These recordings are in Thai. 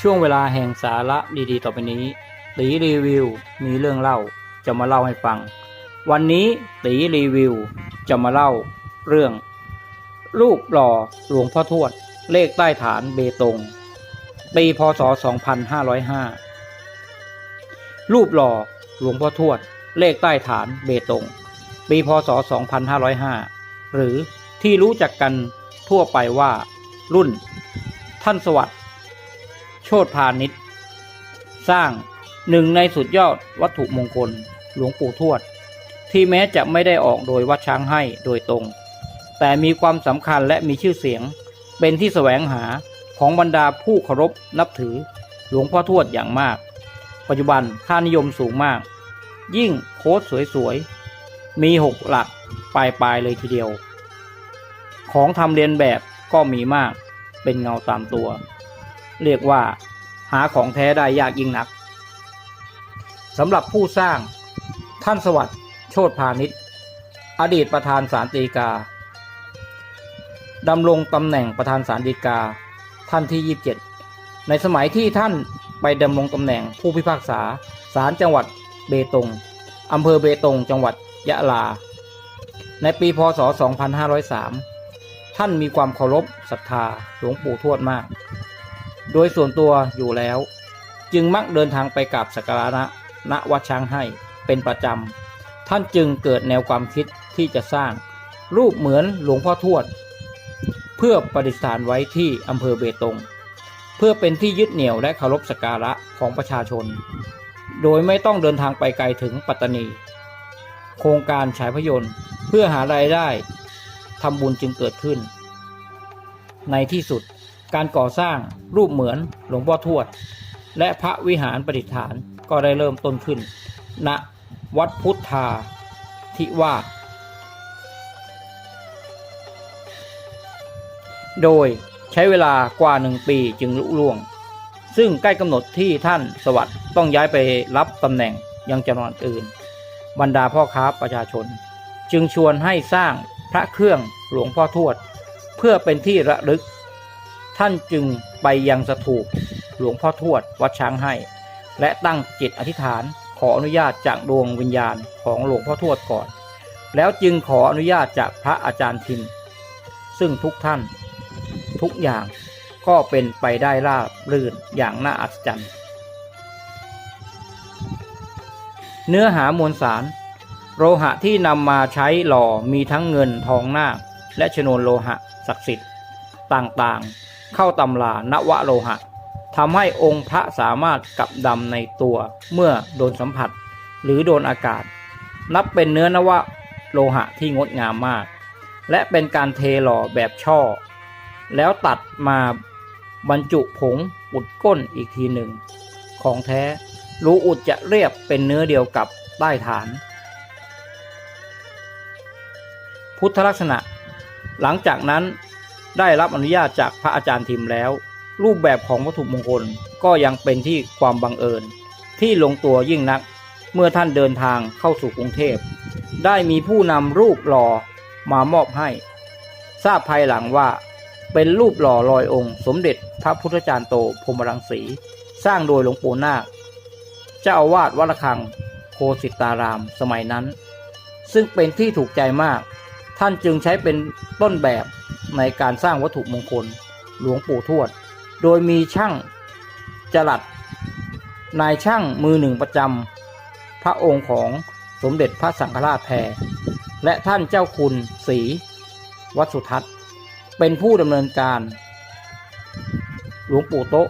ช่วงเวลาแห่งสาระดีๆ ต่อไปนี้ตีรีวิวมีเรื่องเล่าจะมาเล่าให้ฟัง วันนี้ตีรีวิวจะมาเล่าเรื่องรูปหล่อหลวงพ่อทวด เลขใต้ฐานเบตง ปีพศ 2505 รูปหล่อหลวงพ่อทวด เลขใต้ฐานเบตง ปีพศ 2505 หรือที่รู้จักกันทั่วไปว่ารุ่นท่านสวัสดิ์ โชตพาณิชย์สร้างหนึ่งในสุดยอดวัตถุมงคลหลวงปู่ทวด ที่แม้จะไม่ได้ออกโดยวัดช้างให้โดยตรง แต่มีความสำคัญและมีชื่อเสียง เป็นที่แสวงหาของบรรดาผู้เคารพนับถือหลวงพ่อทวดอย่างมาก ปัจจุบันค่านิยมสูงมาก ยิ่งโค้ดสวยๆ มีหกหลักปลายๆเลยทีเดียว ของทำเรียนแบบก็มีมากเป็นเงาตามตัว เรียกว่าหาของแท้ได้ยากยิ่งนักสำหรับผู้สร้างท่านสวัสดิ์โชตพาณิชย์อดีตประธานศาลฎีกาดำรงตำแหน่งประธานศาลฎีกาท่านที่ 27 ในสมัยที่ท่านไปดำรงตำแหน่งผู้พิพากษาศาลจังหวัดเบตงอำเภอเบตงจังหวัดยะลา ในปีพศ 2503 ท่านมีความเคารพศรัทธาหลวงปู่ทวดมาก โดยส่วนตัวอยู่แล้ว จึงมักเดินทางไปกราบสักการะณวัดช้างให้เป็นประจำ ท่านจึงเกิดแนวความคิดที่จะสร้างรูปเหมือนหลวงพ่อทวด เพื่อประดิษฐานไว้ที่อำเภอเบตง เพื่อเป็นที่ยึดเหนี่ยวและเคารพสักการะของประชาชน โดยไม่ต้องเดินทางไปไกลถึงปัตตานี โครงการฉายพยนต์เพื่อหารายได้ทำบุญจึงเกิดขึ้น ในที่สุด การก่อสร้างรูปเหมือนหลวงพ่อทวด และพระวิหารประดิษฐานก็ได้เริ่มต้นขึ้น ณวัดพุทธาธิวาสโดยใช้เวลากว่าหนึ่งปีจึงลุล่วง ซึ่งใกล้กำหนดที่ท่านสวัสดิ์ต้องย้ายไปรับตำแหน่งยังจังหวัดอื่น บรรดาพ่อค้าประชาชน จึงชวนให้สร้างพระเครื่องหลวงพ่อทวด เพื่อเป็นที่ระลึก ท่านจึงไปยังสถูปหลวงพ่อทวดวัดช้างให้ และตั้งจิตอธิษฐานขออนุญาตจากดวงวิญญาณของหลวงพ่อทวดก่อน แล้วจึงขออนุญาตจากพระอาจารย์ทิมซึ่งทุกท่าน ทุกอย่างก็เป็นไปได้ราบรื่นอย่างน่าอัศจรรย์ เนื้อหามวลสาร โลหะที่นำมาใช้หล่อมีทั้งเงินทองนาคและชนวนโลหะศักดิ์สิทธิ์ต่างๆ เข้าตำรานวโลหะทำให้องค์พระสามารถกลับดำในตัวเมื่อโดนสัมผัส หรือโดนอากาศ นับเป็นเนื้อนวโลหะที่งดงามมาก และเป็นการเทหล่อแบบช่อ แล้วตัดมาบรรจุผงอุดก้นอีกทีหนึ่ง ของแท้รูอุดจะเรียบเป็นเนื้อเดียวกับใต้ฐาน พุทธลักษณะ หลังจากนั้น ได้รับอนุญาตจากพระอาจารย์ทิมแล้ว รูปแบบของวัตถุมงคลก็ยังเป็นที่ความบังเอิญ ที่ลงตัวยิ่งนัก เมื่อท่านเดินทางเข้าสู่กรุงเทพ ได้มีผู้นำรูปหล่อมามอบให้ ทราบภายหลังว่า เป็นรูปหล่อลอยองค์ สมเด็จพระพุทธจารย์โตพรมรังสี สร้างโดยหลวงปู่นาคเจ้าอาวาสวัดระฆังโคสิตารามสมัยนั้น ซึ่งเป็นที่ถูกใจมาก ท่านจึงใช้เป็นต้นแบบ ในการสร้างวัตถุมงคลหลวงปู่ทวด โดยมีช่างจรัดนายช่างมือหนึ่งประจำพระองค์ของสมเด็จพระสังฆราชแพรและท่านเจ้าคุณศรีวัดสุทัศน์ เป็นผู้ดำเนินการ หลวงปู่โตะ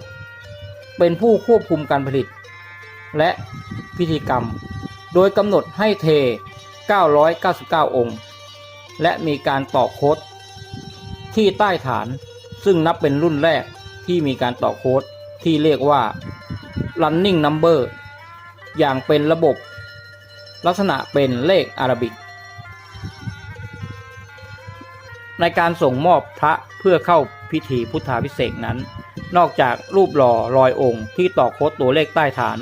เป็นผู้ควบคุมการผลิต และพิธีกรรม โดยกำหนดให้เท 999 องค์ และมีการต่อโค้ด ที่ใต้ฐานซึ่งนับเป็นรุ่นแรกที่มีการต่อโค้ดที่เรียกว่า running number อย่างเป็นระบบ ลักษณะเป็นเลขอารบิก ในการส่งมอบพระเพื่อเข้าพิธีพุทธาพิเศษนั้น นอกจากรูปหล่อรอยองค์ที่ต่อโค้ดตัวเลขใต้ฐาน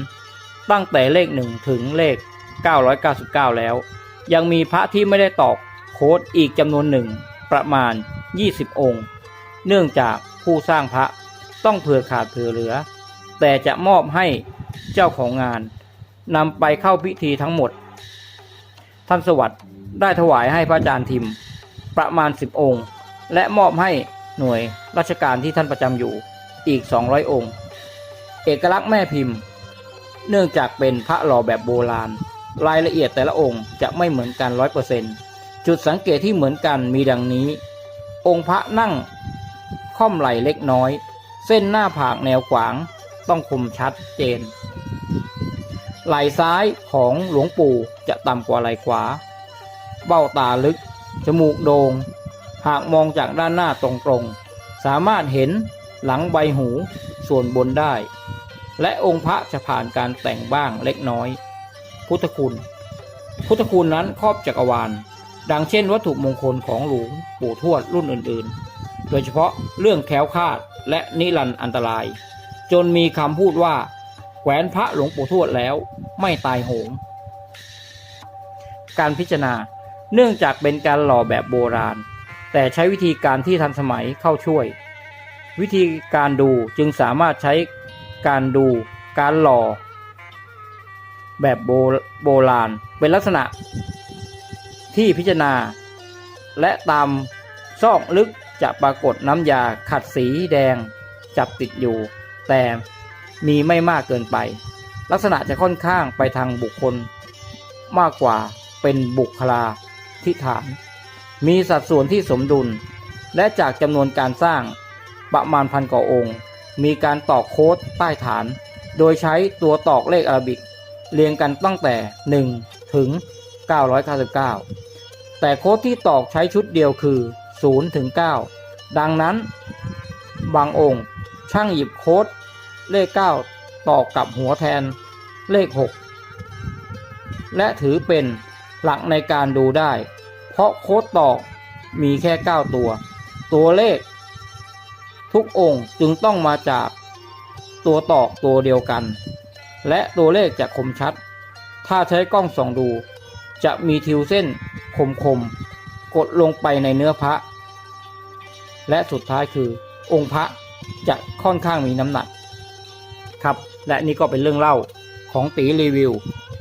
ตั้งแต่เลข 1 ถึงเลข 999 แล้ว ยังมีพระที่ไม่ได้ตอกโค้ดอีกจำนวนหนึ่งประมาณ 20 องค์ เนื่องจากผู้สร้างพระต้องเผื่อขาดเผื่อเหลือ แต่จะมอบให้เจ้าของงานนำไปเข้าพิธีทั้งหมด ท่านสวัสดิ์ได้ถวายให้พระอาจารย์ทิม ประมาณ 10 องค์ และมอบให้หน่วยราชการที่ท่านประจำอยู่อีก 200 องค์ เอกลักษณ์แม่พิมพ์ เนื่องจากเป็นพระหล่อแบบโบราณ รายละเอียดแต่ละองค์จะไม่เหมือนกัน100%จุดสังเกตที่เหมือนกันมีดังนี้ องค์พระนั่ง ค่อมไหลเล็กน้อย เส้นหน้าผากแนวขวางต้องคมชัดเจน ไหล่ซ้ายของหลวงปู่จะต่ำกว่าไหล่ขวา เบ้าตาลึก จมูกโดง่งหากมองจากด้านหน้าตรงๆ สามารถเห็นหลังใบหูส่วนบนได้ และองค์พระจะผ่านการแต่งบ้างเล็กน้อย พุทธคุณ พุทธคุณนั้นครอบจักรวาล ดังเช่นวัตถุมงคลของหลวงปู่ทวดรุ่นอื่นๆ โดยเฉพาะเรื่องแคล้วคลาดและนิรันดร์อันตราย จนมีคำพูดว่าแขวนพระหลวงปู่ทวดแล้วไม่ตายโหง การพิจารณาเนื่องจากเป็นการหล่อแบบโบราณ แต่ใช้วิธีการที่ทันสมัยเข้าช่วย วิธีการดูจึงสามารถใช้การดูการหล่อ แบบโบโบราณ เป็นลักษณะ ที่พิจารณา และตามซอกลึกจะปรากฏน้ำยาขัดสีแดงจับติดอยู่ แต่มีไม่มากเกินไป ลักษณะจะค่อนข้างไปทางบุคคล มากกว่าเป็นบุคลาธิฐาน มีสัดส่วนที่สมดุล และจากจำนวนการสร้างประมาณพันกว่าองค์ มีการตอกโค้ดใต้ฐาน โดยใช้ตัวตอกเลขอาราบิก เรียงกันตั้งแต่ 1 ถึง 999 แต่โค้ดที่ตอกใช้ชุดเดียวคือ 0 ถึง 9 ดังนั้น บางองค์ช่างหยิบโค้ดเลข 9 ตอกกับหัวแทนเลข 6 และถือเป็นหลักในการดูได้ เพราะโค้ดตอกมีแค่ 9 ตัว ตัวเลข ทุกองค์จึงต้องมาจากตัวตอกตัวเดียวกัน และตัวเลขจะคมชัด ถ้าใช้กล้องส่องดู จะมีทิวเส้นคมคมๆ กดลงไปในเนื้อพระ และสุดท้ายคือองค์พระจะค่อนข้างมีน้ำหนัก ครับ และนี่ก็เป็นเรื่องเล่าของตีรีวิว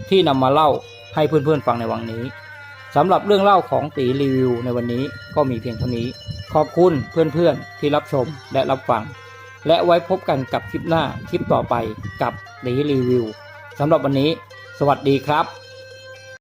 ที่นำมาเล่าให้เพื่อนๆฟังในวันนี้สำหรับเรื่องเล่าของตีรีวิวในวันนี้ก็มีเพียงเท่านี้ ขอบคุณเพื่อนๆที่รับชมและรับฟัง และไว้พบกันกับคลิปหน้าคลิปต่อไปกับตีรีวิวสำหรับวันนี้ สวัสดีครับ